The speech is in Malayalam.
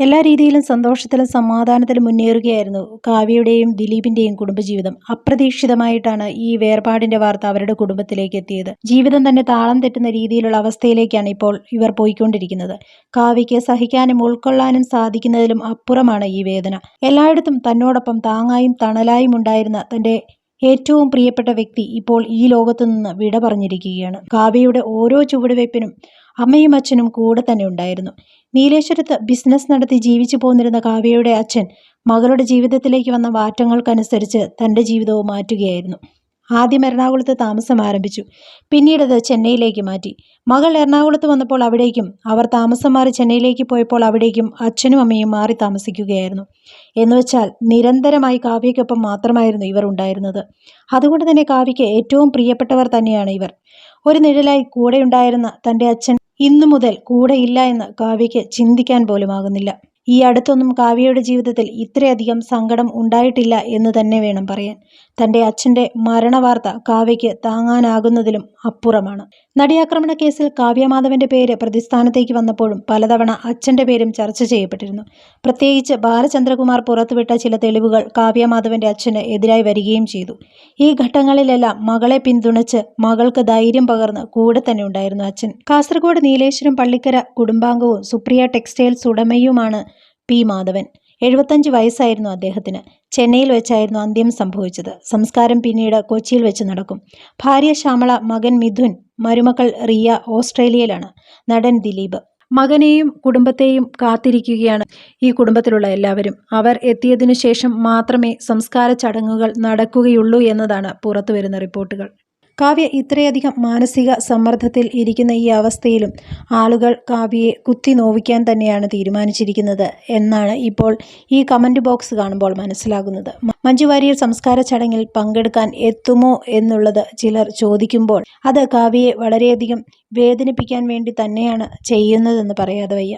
എല്ലാ രീതിയിലും സന്തോഷത്തിലും സമാധാനത്തിലും മുന്നേറുകയായിരുന്നു കാവ്യയുടെയും ദിലീപിന്റെയും കുടുംബജീവിതം. അപ്രതീക്ഷിതമായിട്ടാണ് ഈ വേർപാടിന്റെ വാർത്ത അവരുടെ കുടുംബത്തിലേക്ക് എത്തിയത്. ജീവിതം തന്നെ താളം തെറ്റുന്ന രീതിയിലുള്ള അവസ്ഥയിലേക്കാണ് ഇപ്പോൾ ഇവർ പോയിക്കൊണ്ടിരിക്കുന്നത്. കാവ്യയ്ക്ക് സഹിക്കാനും ഉൾക്കൊള്ളാനും സാധിക്കുന്നതിലും അപ്പുറമാണ് ഈ വേദന. എല്ലായിടത്തും തന്നോടൊപ്പം താങ്ങായും തണലായും ഉണ്ടായിരുന്ന തന്റെ ഏറ്റവും പ്രിയപ്പെട്ട വ്യക്തി ഇപ്പോൾ ഈ ലോകത്തു നിന്ന് വിട പറഞ്ഞിരിക്കുകയാണ്. കാവ്യയുടെ ഓരോ ചുവടുവയ്പ്പിനും അമ്മയും അച്ഛനും കൂടെ തന്നെ ഉണ്ടായിരുന്നു. നീലേശ്വരത്ത് ബിസിനസ് നടത്തി ജീവിച്ചു പോന്നിരുന്ന കാവ്യയുടെ അച്ഛൻ മകളുടെ ജീവിതത്തിലേക്ക് വന്ന മാറ്റങ്ങൾക്കനുസരിച്ച് തന്റെ ജീവിതവും മാറ്റുകയായിരുന്നു. ആദ്യം എറണാകുളത്ത് താമസം ആരംഭിച്ചു. പിന്നീടത് ചെന്നൈയിലേക്ക് മാറ്റി. മകൾ എറണാകുളത്ത് വന്നപ്പോൾ അവിടേക്കും അവർ താമസം മാറി ചെന്നൈയിലേക്ക് പോയപ്പോൾ അവിടേക്കും അച്ഛനും അമ്മയും മാറി താമസിക്കുകയായിരുന്നു. എന്നുവെച്ചാൽ നിരന്തരമായി കാവ്യയ്ക്കൊപ്പം മാത്രമായിരുന്നു ഇവർ ഉണ്ടായിരുന്നത്. അതുകൊണ്ട് തന്നെ കാവ്യയ്ക്ക് ഏറ്റവും പ്രിയപ്പെട്ടവർ തന്നെയാണ് ഇവർ. ഒരു നിഴലായി കൂടെയുണ്ടായിരുന്ന തന്റെ അച്ഛൻ ഇന്നു മുതൽ കൂടെയില്ല എന്ന് കാവ്യയ്ക്ക് ചിന്തിക്കാൻ പോലും ആകുന്നില്ല ഈ അടുത്തൊന്നും കാവ്യയുടെ ജീവിതത്തിൽ ഇത്രയധികം സങ്കടം ഉണ്ടായിട്ടില്ല എന്ന് തന്നെ വേണം പറയാൻ. തന്റെ അച്ഛന്റെ മരണവാർത്ത കാവ്യയ്ക്ക് താങ്ങാനാകുന്നതിലും അപ്പുറമാണ്. നടിയാക്രമണ കേസിൽ കാവ്യമാധവന്റെ പേര് പ്രതിസ്ഥാനത്തേക്ക് വന്നപ്പോഴും പലതവണ അച്ഛന്റെ പേരും ചർച്ച ചെയ്യപ്പെട്ടിരുന്നു. പ്രത്യേകിച്ച് ബാലചന്ദ്രകുമാർ പുറത്തുവിട്ട ചില തെളിവുകൾ കാവ്യമാധവന്റെ അച്ഛന് എതിരായി വരികയും ചെയ്തു. ഈ ഘട്ടങ്ങളിലെല്ലാം മകളെ പിന്തുണച്ച് മകൾക്ക് ധൈര്യം പകർന്ന് കൂടെ തന്നെ ഉണ്ടായിരുന്നു അച്ഛൻ. കാസർഗോഡ് നീലേശ്വരം പള്ളിക്കര കുടുംബാംഗവും സുപ്രിയ ടെക്സ്റ്റൈൽസ് ഉടമയുമാണ് പി മാധവൻ. എഴുപത്തഞ്ച് വയസ്സായിരുന്നു അദ്ദേഹത്തിന്. ചെന്നൈയിൽ വെച്ചായിരുന്നു അന്ത്യം സംഭവിച്ചത്. സംസ്കാരം പിന്നീട് കൊച്ചിയിൽ വെച്ച് നടക്കും. ഭാര്യ ശ്യാമള മകൻ മിഥുൻ മരുമക്കൾ റിയ ഓസ്ട്രേലിയയിലാണ് നടൻ ദിലീപ്. മകനെയും കുടുംബത്തെയും കാത്തിരിക്കുകയാണ് ഈ കുടുംബത്തിലുള്ള എല്ലാവരും. അവർ എത്തിയതിനു ശേഷം മാത്രമേ സംസ്കാര ചടങ്ങുകൾ നടക്കുകയുള്ളൂ എന്നതാണ് പുറത്തുവരുന്ന റിപ്പോർട്ടുകൾ. കാവ്യ ഇത്രയധികം മാനസിക സമ്മർദ്ദത്തിൽ ഇരിക്കുന്ന ഈ അവസ്ഥയിലും ആളുകൾ കാവ്യയെ കുത്തി നോവിക്കാൻ തന്നെയാണ് തീരുമാനിച്ചിരിക്കുന്നത് എന്നാണ് ഇപ്പോൾ ഈ കമന്റ് ബോക്സ് കാണുമ്പോൾ മനസ്സിലാകുന്നത്. മഞ്ജു സംസ്കാര ചടങ്ങിൽ പങ്കെടുക്കാൻ എത്തുമോ എന്നുള്ളത് ചിലർ ചോദിക്കുമ്പോൾ അത് കാവ്യയെ വളരെയധികം വേദനിപ്പിക്കാൻ വേണ്ടി തന്നെയാണ് ചെയ്യുന്നതെന്ന് പറയാതെ വയ്യ.